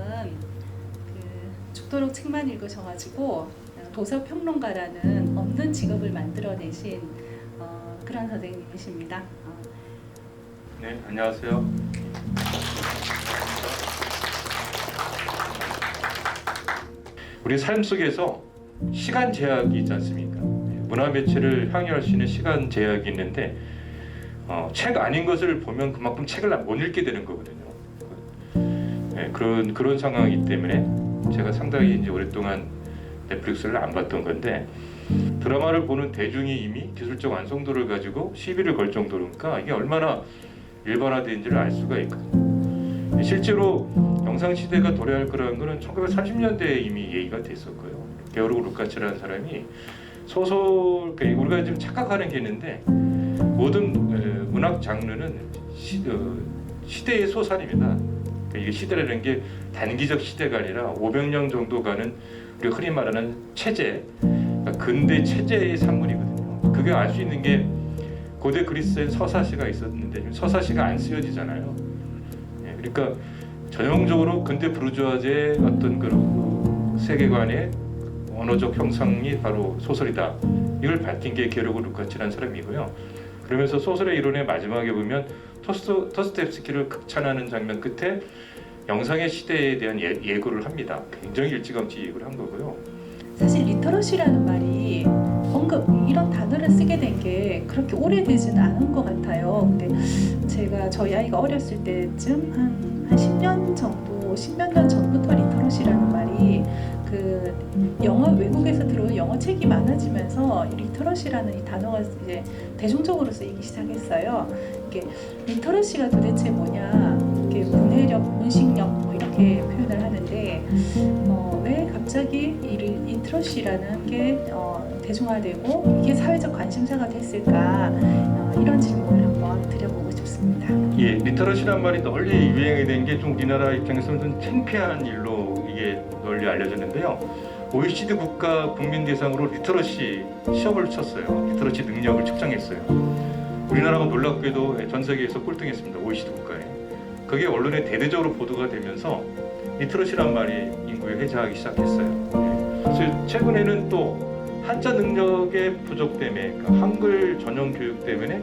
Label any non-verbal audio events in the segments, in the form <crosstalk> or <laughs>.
그 죽도록 책만 읽으셔가지고 어, 도서 평론가라는 없는 직업을 만들어내신 어, 그런 선생님이십니다. 어, 네, 안녕하세요. 우리 삶 속에서 시간 제약이 있지 않습니까? 문화 매체를 향유할 수 있는 시간 제약이 있는데 어, 책 아닌 것을 보면 그만큼 책을 못 읽게 되는 거거든요. 네, 그런 그런 상황이기 때문에 제가 상당히 이제 오랫동안 넷플릭스를 안 봤던 건데 드라마를 보는 대중이 이미 기술적 완성도를 가지고 시비를 걸 정도니까 이게 얼마나 일반화된지를 알 수가 있거든요. 실제로 영상 시대가 도래할 거라는 거는 1930년대에 이미 얘기가 됐었고요. 게오르고 루카츠라는 사람이 소설 그러니까 우리가 지금 착각하는 게 있는데 모든 에, 문학 장르는 시, 어, 시대의 소산입니다. 이게 시대라는 게 단기적 시대가 아니라 500년 정도 가는 우리가 흔히 말하는 체제, 그러니까 근대 체제의 산물이거든요. 그게 알 수 있는 게 고대 그리스엔 서사시가 있었는데 서사시가 안 쓰여지잖아요. 예, 그러니까 전형적으로 근대 부르주아제의 어떤 그런 세계관의 언어적 형상이 바로 소설이다. 이걸 밝힌 게 게르고 루카치라는 사람이고요. 그러면서 소설의 이론의 마지막에 보면 토스, 토스텝스키를 극찬하는 장면 끝에 영상의 시대에 대한 예, 예고를 합니다. 굉장히 일찌감치 예고를 한 거고요. 사실 리터러시라는 말이 언급 이런 단어를 쓰게 된 게 그렇게 오래되지는 않은 것 같아요. 근데 제가 저희 아이가 어렸을 때쯤 한, 한 10년 정도, 10몇 년 전부터 리터러시라는 말이 그 영어 외국에서 들어온 영어 책이 많아지면서 이 리터러시라는 이 단어가 이제 대중적으로 쓰이기 시작했어요. 이게 리터러시가 도대체 뭐냐? 이게 문해력, 문식력 뭐 이렇게 표현을 하는데 어, 왜 갑자기 이 리터러시라는 게 어, 대중화되고 이게 사회적 관심사가 됐을까? 어, 이런 질문을 한번 드려보고 싶습니다. 예, 리터러시란 말이 널리 유행이 된 게 좀 우리나라 입장에서는 좀 창피한 일로 널리 알려졌는데요. OECD 국가 국민 대상으로 리터러시 시험을 쳤어요. 리터러시 능력을 측정했어요. 우리나라가 놀랍게도 전 세계에서 꼴등했습니다. OECD 국가에. 그게 언론에 대대적으로 보도가 되면서 리터러시란 말이 인구에 회자하기 시작했어요. 예. 그래서 최근에는 또 한자 능력의 부족 때문에 그러니까 한글 전용 교육 때문에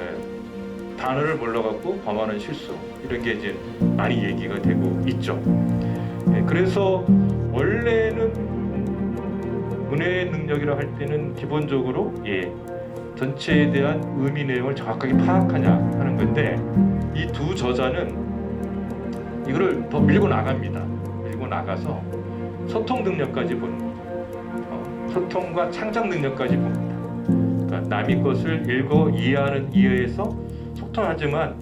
예, 단어를 몰라갖고 범하는 실수 이런 게 이제 많이 얘기가 되고 있죠. 예, 그래서 원래는 문해 능력이라 할 때는 기본적으로 예, 전체에 대한 의미 내용을 정확하게 파악하냐 하는 건데 이 두 저자는 이거를 더 밀고 나갑니다. 밀고 나가서 소통 능력까지 보는 거죠. 어, 소통과 창작 능력까지 봅니다. 그러니까 남의 것을 읽어 이해하는 이해에서 소통하지만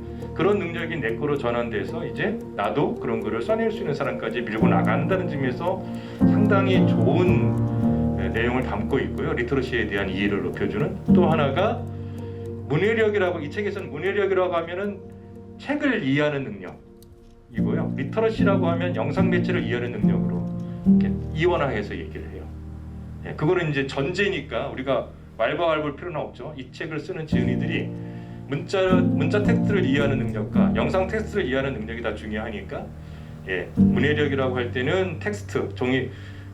그런 능력이 내 거로 전환돼서 이제 나도 그런 거를 써낼 수 있는 사람까지 밀고 나간다는 점에서 상당히 좋은 네, 내용을 담고 있고요. 리터러시에 대한 이해를 높여주는 또 하나가 문해력이라고 이 책에서는 문해력이라고 하면은 책을 이해하는 능력이고요. 리터러시라고 하면 영상 매체를 이해하는 능력으로 이원화해서 얘기를 해요. 예, 그거는 이제 전제니까 우리가 왈가왈부할 필요는 없죠. 이 책을 쓰는 지은이들이 문자 문자 텍스트를 이해하는 능력과 영상 텍스트를 이해하는 능력이 다 중요하니까 예, 문해력이라고 할 때는 텍스트 종이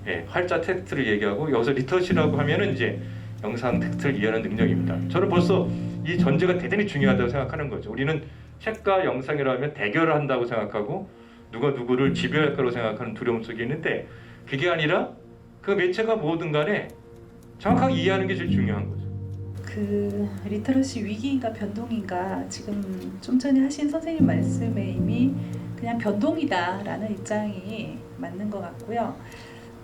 예, 활자 텍스트를 얘기하고 여기서 리터시라고 하면은 이제 영상 텍스트를 이해하는 능력입니다. 저는 벌써 이 전제가 대단히 중요하다고 생각하는 거죠. 우리는 책과 영상이라면 대결을 한다고 생각하고 누가 누구를 지배할 거라고 생각하는 두려움 속에 있는데 그게 아니라 그 매체가 뭐든 간에 정확하게 이해하는 게 제일 중요한 거죠. 그 리터러시 위기인가 변동인가 지금 좀 전에 하신 선생님 말씀에 이미 그냥 변동이다라는 입장이 맞는 것 같고요.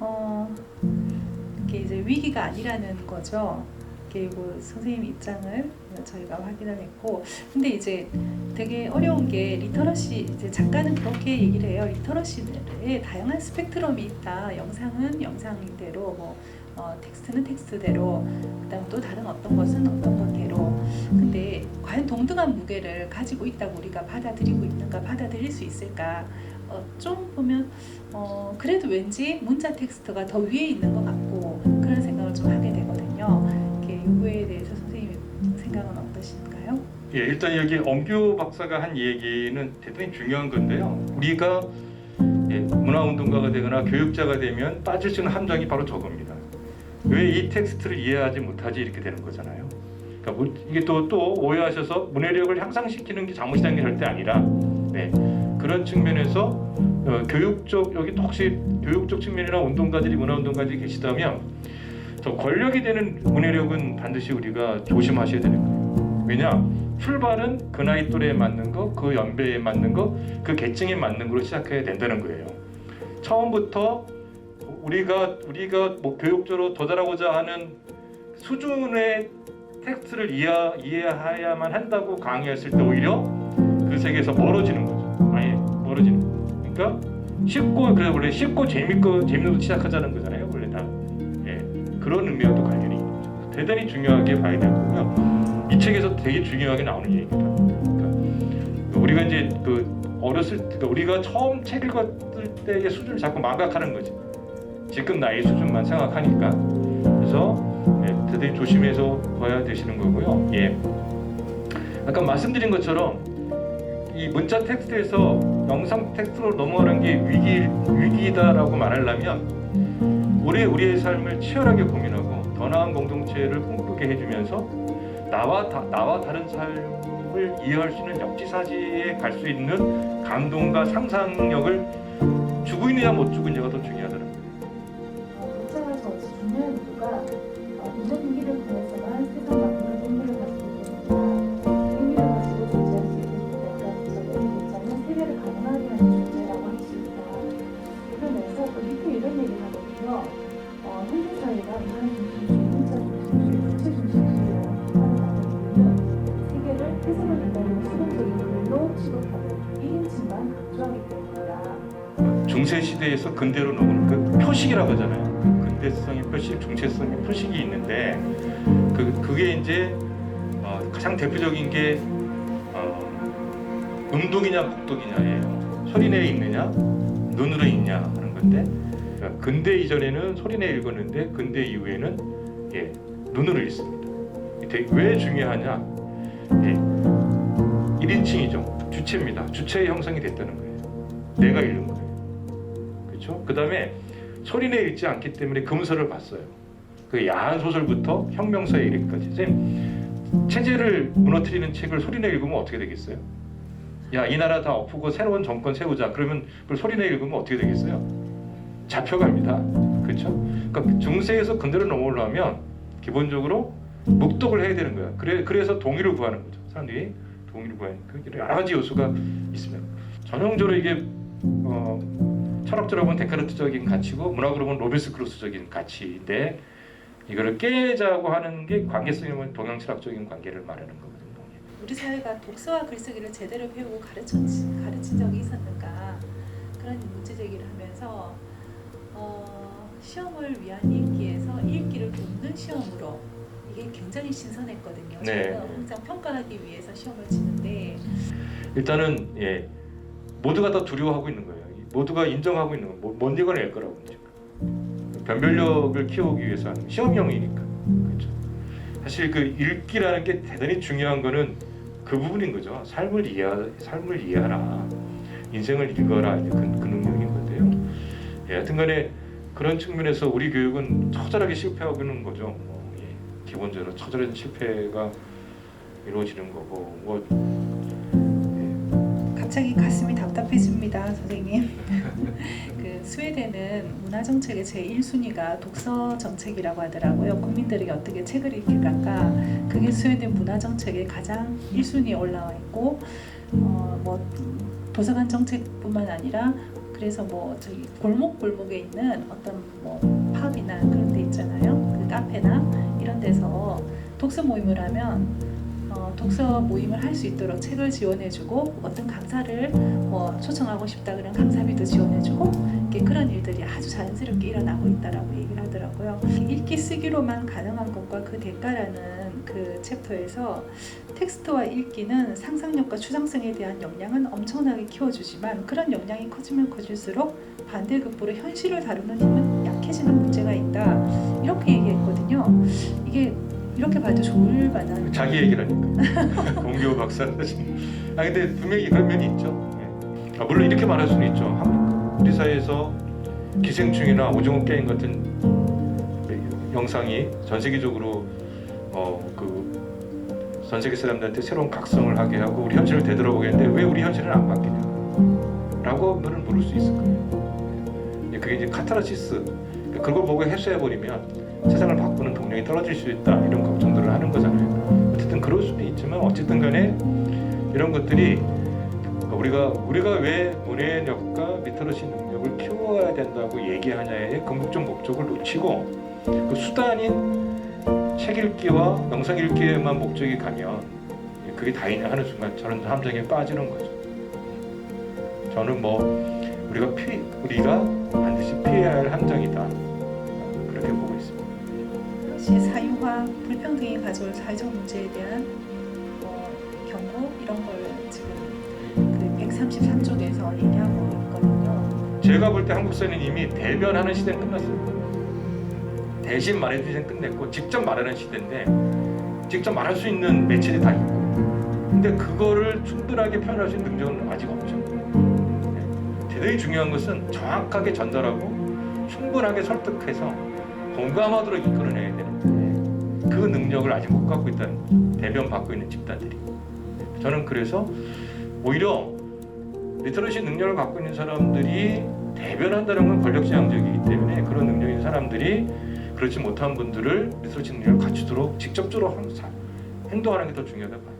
어, 이게 이제 위기가 아니라는 거죠. 그리고 선생님 입장을 저희가 확인을 했고, 근데 이제 되게 어려운 게 리터러시 이제 작가는 그렇게 얘기를 해요. 리터러시에 다양한 스펙트럼이 있다. 영상은 영상대로 뭐 어, 텍스트는 텍스트대로 그다음 또 다른 어떤 것은 어떤 것대로 근데 과연 동등한 무게를 가지고 있다고 우리가 받아들이고 있는가 받아들일 수 있을까 어, 좀 보면 어, 그래도 왠지 문자 텍스트가 더 위에 있는 것 같고 그런 생각을 좀 하게 되거든요 이렇게 요거에 대해서 선생님 생각은 어떠신가요? 예, 일단 여기 엄규 박사가 한 얘기는 대단히 중요한 건데요. 우리가 예, 문화운동가가 되거나 교육자가 되면 빠질 수 있는 함정이 바로 저겁니다. 왜 이 텍스트를 이해하지 못하지 이렇게 되는 거잖아요. 그러니까 뭐 이게 또 또 오해하셔서 문해력을 향상시키는 게 잘못이라는 게 절대 아니라 네, 그런 측면에서 어, 교육적 여기 또 혹시 교육적 측면이나 운동가들이 문화운동가들이 계시다면 저 권력이 되는 문해력은 반드시 우리가 조심하셔야 되는 거예요. 왜냐 출발은 그 나이 또래에 맞는 거, 그 연배에 맞는 거, 그 계층에 맞는 거로 시작해야 된다는 거예요. 처음부터 우리가 우리가 뭐 교육적으로 도달하고자 하는 수준의 텍스트를 이해, 이해해야만 한다고 강의했을 때 오히려 그 세계에서 멀어지는 거죠. 아예 멀어지는. 거. 그러니까 쉽고 그래 원래 쉽고 재밌고 재밌는 거 시작하자는 거잖아요. 원래 다. 예. 그런 의미와도 관련이 있는 거죠. 대단히 중요하게 봐야 될 거고요. 이 책에서 되게 중요하게 나오는 얘기입니다. 그러니까 우리가 이제 그 어렸을 때 그러니까 우리가 처음 책 읽었을 때의 수준을 자꾸 망각하는 거지. 지금 나이 수준만 생각하니까. 그래서 예, 대단히 조심해서 봐야 되시는 거고요. 예. 아까 말씀드린 것처럼 이 문자 텍스트에서 영상 텍스트로 넘어가는 게 위기 위기다라고 말하려면 우리 우리의 삶을 치열하게 고민하고 더 나은 공동체를 꿈꾸게 해주면서 나와 다, 나와 다른 삶을 이해할 수 있는 역지사지에 갈 수 있는 감동과 상상력을 주고 있느냐 못 주고 있느냐가 더 중요하다는 거예요. 중세 시대에서 근대로 넘은 그 표식이라고 하잖아요. 그 근대성의 표식, 중세성의 표식이 있는데 그 그게 이제 어, 가장 대표적인 게 어, 음독이냐 북독이냐예요. 소리내에 있느냐 눈으로 있냐 하는 건데 그러니까 근대 이전에는 소리내 읽었는데 근대 이후에는 예, 눈으로 읽습니다. 왜 중요하냐? 예, 1인칭이죠. 주체입니다. 주체의 형성이 됐다는 거예요. 내가 읽는 거예요. 그렇죠? 그 다음에 소리내 읽지 않기 때문에 금서를 봤어요. 그 야한 소설부터 혁명서에 이르기까지. 선생님, 체제를 무너뜨리는 책을 소리내 읽으면 어떻게 되겠어요? 야, 이 나라 다 엎고 새로운 정권 세우자. 그러면 그걸 소리내 읽으면 어떻게 되겠어요? 잡혀갑니다. 그렇죠? 그러니까 중세에서 근대로 넘어오려면 기본적으로 묵독을 해야 되는 거야. 그래, 그래서 동의를 구하는 거죠. 사람들이 동의를 구하니까 여러 가지 요소가 있습니다. 전형적으로 이게 어, 철학적으로 보면 데카르트적인 가치고 문학으로 보면 로베스크로스적인 가치인데 이거를 깨자고 하는 게 관계성이 면 동양 철학적인 관계를 말하는 거거든요. 우리 사회가 독서와 글쓰기를 제대로 배우고 가르친, 가르친 적이 있었는가 그런 문제 제기를 하면서 어, 시험을 위한 읽기에서 읽기를 돕는 시험으로 이게 굉장히 신선했거든요. 네. 저는 항상 평가하기 위해서 시험을 치는데 일단은 예 모두가 다 두려워하고 있는 거예요. 모두가 인정하고 있는 거. 뭐, 못 읽어낼 거라고. 변별력을 키우기 위해서 하는 시험형이니까 그렇죠. 사실 그 읽기라는 게 대단히 중요한 거는 그 부분인 거죠. 삶을 이해 삶을 이해하라. 인생을 읽어라 그, 그 능력인 건데요. 예, 하여튼간에 그런 측면에서 우리 교육은 처절하게 실패하고 있는 거죠. 뭐, 예, 기본적으로 처절한 실패가 이루어지는 거고 뭐 갑자기 가슴이 답답해집니다, 선생님. <laughs> 그 스웨덴은 문화 정책의 제 1순위가 독서 정책이라고 하더라고요. 국민들이 어떻게 책을 읽을까? 그게 스웨덴 문화 정책의 가장 1순위에 올라와 있고 어, 뭐 도서관 정책뿐만 아니라 그래서 뭐 저기 골목 골목에 있는 어떤 뭐 팝이나 그런 데 있잖아요. 그 카페나 이런 데서 독서 모임을 하면 어, 독서 모임을 할 수 있도록 책을 지원해주고 어떤 강사를 뭐 초청하고 싶다 그러면 강사비도 지원해주고 그런 일들이 아주 자연스럽게 일어나고 있다라고 얘기를 하더라고요. 읽기 쓰기로만 가능한 것과 그 대가라는 그 챕터에서 텍스트와 읽기는 상상력과 추상성에 대한 역량은 엄청나게 키워주지만 그런 역량이 커지면 커질수록 반대급부로 현실을 다루는 힘은 약해지는 문제가 있다 이렇게 얘기했거든요. 이게 이렇게 봐도 좋을 만한. 자기 얘기라니까. 공교 <laughs> 박사는 아 근데 분명히 그런 면이 있죠. 예. 아, 물론 이렇게 말할 수는 있죠. 우리 사회에서 기생충이나 오징어 게임 같은 영상이 전 세계적으로 어그 전 세계 사람들한테 새로운 각성을 하게 하고 우리 현실을 되돌아보게 했는데 왜 우리 현실은 안 바뀌냐? 라고 하면 물을 수 있을 거예요. 예, 그게 이제 카타르시스. 그러니까 그걸 보고 해소해 버리면 세상을 바꾸는 동력이 떨어질 수 있다 이런 걱정들을 하는 거잖아요. 어쨌든 그럴 수도 있지만 어쨌든 간에 이런 것들이 우리가 우리가 왜 문해력과 리터러시 능력을 키워야 된다고 얘기하냐의 궁극적 목적을 놓치고 그 수단인 책 읽기와 영상 읽기에만 목적이 가면 그게 다이냐 하는 순간 저는 함정에 빠지는 거죠. 저는 뭐 우리가 피 우리가 반드시 피해야 할 함정이다 그렇게 보고 있습니다. 역시 사유화 불평등이 가져올 사회적 문제에 대한 뭐 경고 이런 걸 지금 그 133쪽에서 얘기하고 있거든요. 제가 볼 때 한국 사회는 이미 대변하는 시대는 끝났어요. 대신 말해주는 시대는 끝냈고 직접 말하는 시대인데 직접 말할 수 있는 매체들이 다 있고 근데 그거를 충분하게 표현할 수 있는 능력은 아직 없죠. 네. 대단히 중요한 것은 정확하게 전달하고 충분하게 설득해서 공감하도록 이끌어내야 그 능력을 아직 못 갖고 있다는 대변 받고 있는 집단들이 저는 그래서 오히려 리터러시 능력을 갖고 있는 사람들이 대변한다는 건 권력지향적이기 때문에 그런 능력 있는 사람들이 그렇지 못한 분들을 리터러시 능력을 갖추도록 직접적으로 항상 행동하는 게 더 중요하다고 봐요.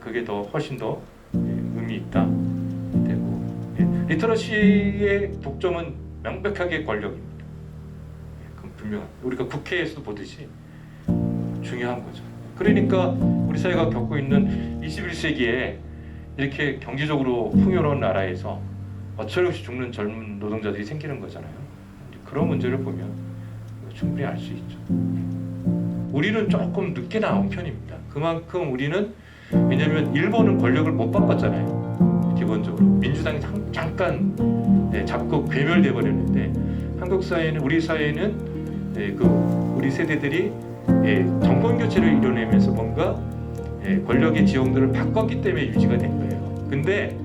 그게 더 훨씬 더 예, 의미 있다 되고 예, 리터러시의 독점은 명백하게 권력입니다. 분명한 우리가 국회에서도 보듯이 중요한 거죠. 그러니까 우리 사회가 겪고 있는 21세기에 이렇게 경제적으로 풍요로운 나라에서 어쩔 수 없이 죽는 젊은 노동자들이 생기는 거잖아요. 그런 문제를 보면 충분히 알 수 있죠. 우리는 조금 늦게 나온 편입니다. 그만큼 우리는 왜냐하면 일본은 권력을 못 바꿨잖아요. 기본적으로 민주당이 잠- 잠깐 네, 잡고 괴멸돼 버렸는데 한국 사회는 우리 사회는 네, 그 우리 세대들이 예, 정권 교체를 이뤄내면서 뭔가 예, 권력의 지형들을 바꿨기 때문에 유지가 된 거예요. 근데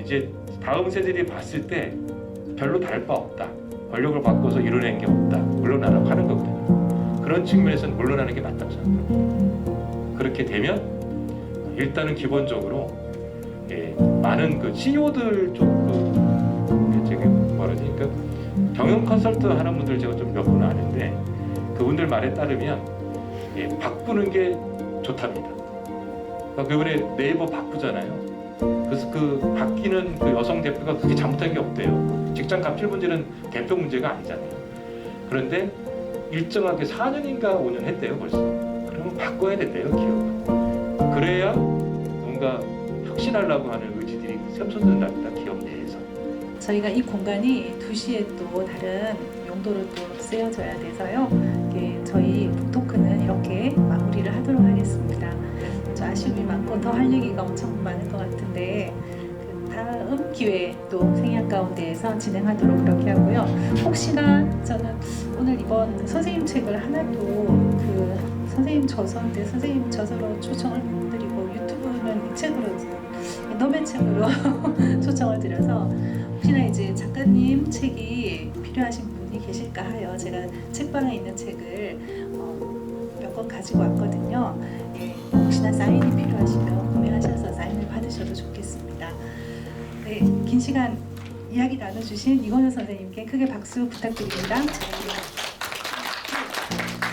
이제 다음 세대들이 봤을 때 별로 다를 바 없다. 권력을 바꿔서 이뤄낸 게 없다. 물러나라고 하는 거거든요. 그런 측면에서는 물러나는 게 맞다고 생각합니다. 그렇게 되면 일단은 기본적으로 예, 많은 그 CEO들 쪽그 제가 뭐라 그러니까 경영 컨설트 하는 분들 제가 좀 몇 분 아는데 그분들 말에 따르면 예, 바꾸는 게 좋답니다. 그러니까 이번에 네이버 바꾸잖아요. 그래서 그 바뀌는 그 여성 대표가 그게 잘못한 게 없대요. 직장 갑질 문제는 대표 문제가 아니잖아요. 그런데 일정하게 4년인가 5년 했대요 벌써. 그러면 바꿔야 된대요 기업은. 그래야 뭔가 혁신하려고 하는 의지들이 샘솟는답니다 기업 내에서. 저희가 이 공간이 2시에 또 다른 용도로 또 쓰여져야 돼서요. 이게 저희 북토크는 이렇게 마무리를 하도록 하겠습니다. 좀 아쉬움이 많고 더 할 얘기가 엄청 많을 것 같은데 그 다음 기회에 또 생약 가운데에서 진행하도록 그렇게 하고요. 혹시나 저는 오늘 이번 선생님 책을 하나도 그 선생님 저서인데 선생님 저서로 초청을 못 드리고 유튜브는 이 책으로 책으로 <laughs> 초청을 드려서 혹시나 이제 작가님 책이 필요하신 분이 계실까 하여 제가 책방에 있는 책을 어, 몇권 가지고 왔거든요. 예, 혹시나 사인이 필요하시면 구매하셔서 사인을 받으셔도 좋겠습니다. 네, 긴 시간 이야기 나눠주신 이건우 선생님께 크게 박수 부탁드립니다.